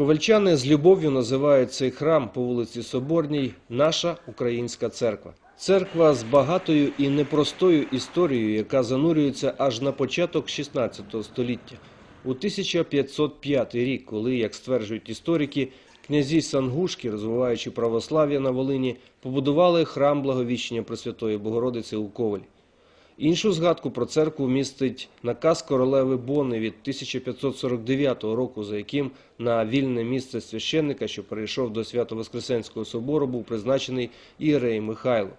Ковальчани з любов'ю називають цей храм по вулиці Соборній наша українська церква. Церква з багатою і непростою історією, яка занурюється аж на початок 16 століття. У 1505 рік, коли, як стверджують історики, князі Сангушки, розвиваючи православ'я на Волині, побудували храм Благовіщення Пресвятої Богородиці у Ковалі. Іншу згадку про церкву містить наказ королеви Бони від 1549 року, за яким на вільне місце священника, що перейшов до Свято-Воскресенського собору, був призначений Ієрей Михайло.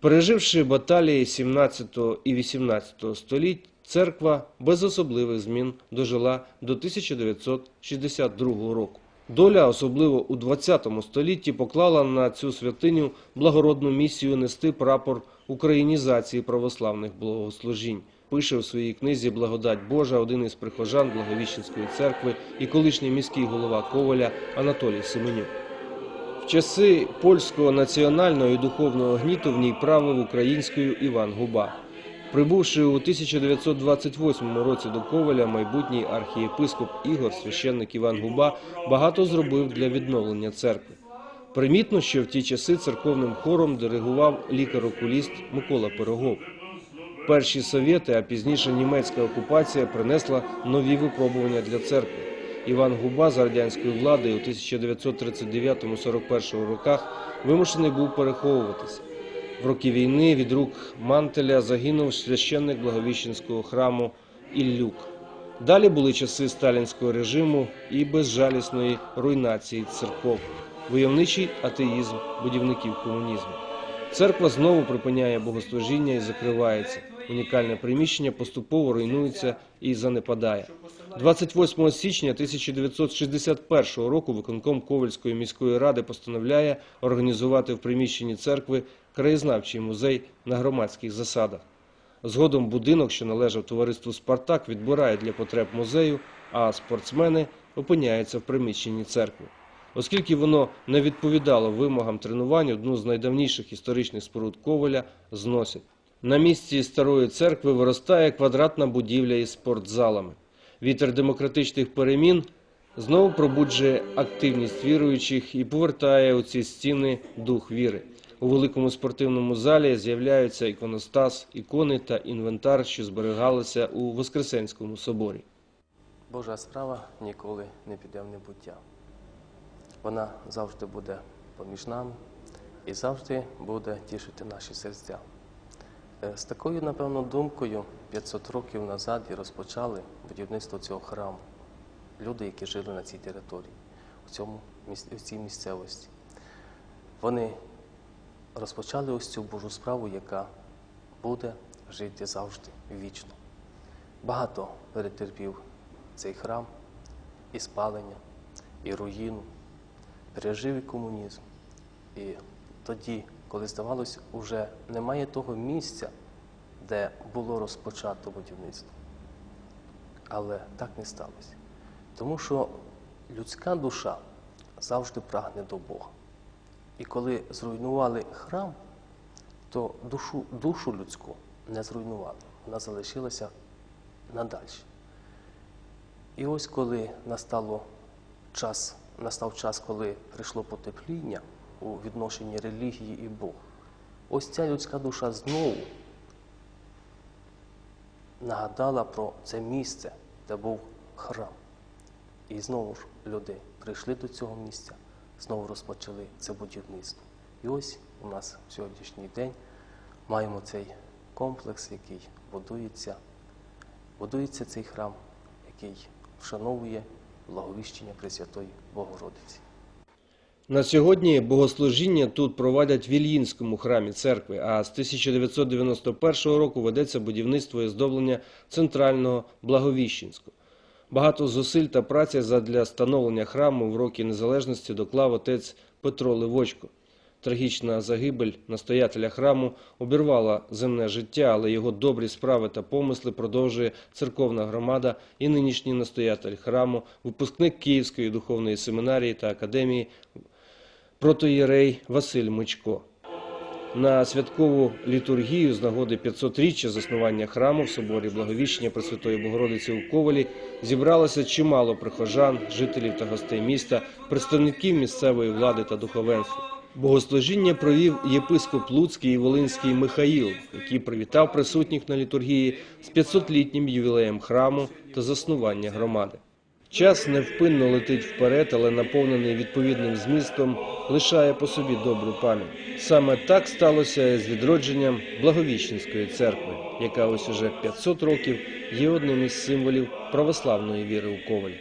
Переживши баталії 17 і 18 століть, церква без особливих змін дожила до 1962 року. Доля, особливо у 20 столітті, поклала на цю святиню благородну місію нести прапор українізації православних богослужінь. Пише у своїй книзі Благодать Божа один із прихожан Благовіщенської церкви і колишній міський голова Коваля Анатолій Семенюк. В часи польського національного і духовного гніту в ній правив українською Іван Губа. Прибувши у 1928 році до Коваля, майбутній архієпископ Ігор, священник Іван Губа, багато зробив для відновлення церкви. Примітно, що в ті часи церковним хором диригував лікар-окуліст Микола Пирогов. Перші совєти, а пізніше німецька окупація принесла нові випробування для церкви. Іван Губа за радянської влади у 1939-41 роках вимушений був переховуватися. Роки війни від рук Мантеля загинув священник Благовіщенського храму Іллюк. Далі були часи сталінського режиму і безжалісної руйнації церков, войовничий атеїзм будівників комунізму. Церква знову припиняє богослужіння і закривається. Унікальне приміщення поступово руйнується і занепадає. 28 січня 1961 року виконком Ковальської міської ради постановляє організувати в приміщенні церкви краєзнавчий музей на громадських засадах. Згодом будинок, що належав товариству Спартак, відбирає для потреб музею, а спортсмени опиняються в приміщенні церкви. Оскільки воно не відповідало вимогам тренувань, одну з найдавніших історичних споруд Коваля зносять. На місці старої церкви виростає квадратна будівля із спортзалами. Вітер демократичних перемін знову пробуджує активність віруючих і повертає у ці стіни дух віри. У великому спортивному залі з'являються іконостас, ікони та інвентар, що зберігалися у Воскресенському соборі. Божа справа ніколи не піде в небуття. Вона завжди буде поміж нами і завжди буде тішити наші серця. Е, З такою, напевно, думкою 500 років назад і розпочали будівництво цього храму. Люди, які жили на цій території, у, цьому, у цій місцевості. Вони розпочали ось цю Божу справу, яка буде жити завжди вічно. Багато перетерпів цей храм і спалення, і руїну, пережив і комунізм. І тоді, коли здавалось, уже немає того місця, де було розпочато будівництво. Але так не сталося. Тому що людська душа завжди прагне до Бога. І коли зруйнували храм, то душу, душу людську не зруйнували, вона залишилася надальше. І ось коли настало час, настав час, коли прийшло потепління у відношенні релігії і Бога, ось ця людська душа знову нагадала про це місце, де був храм. І знову ж люди прийшли до цього місця, знову розпочали це будівництво. І ось у нас сьогоднішній день маємо цей комплекс, який будується. Будується цей храм, який вшановує благовіщення Пресвятої Богородиці. На сьогодні богослужіння тут проводять в Ільїнському храмі церкви, а з 1991 року ведеться будівництво і оздоблення центрального Благовіщенського. Багато зусиль та праці задля встановлення храму в роки незалежності доклав отець Петро Ливочко. Трагічна загибель настоятеля храму обірвала земне життя, але його добрі справи та помисли продовжує церковна громада і нинішній настоятель храму, випускник Київської духовної семінарії та академії протоєрей Василь Мичко. На святкову літургію з нагоди 500-річчя заснування храму в соборі Благовіщення Пресвятої Богородиці у Ковалі зібралося чимало прихожан, жителів та гостей міста, представників місцевої влади та духовенства. Богослужіння провів єпископ Луцький і Волинський Михаїл, який привітав присутніх на літургії з 500-літнім ювілеєм храму та заснування громади. Час невпинно летить вперед, але наповнений відповідним змістом, лишає по собі добру пам'ять. Саме так сталося з відродженням Благовіщенської церкви, яка ось уже 500 років є одним із символів православної віри у Ковалі.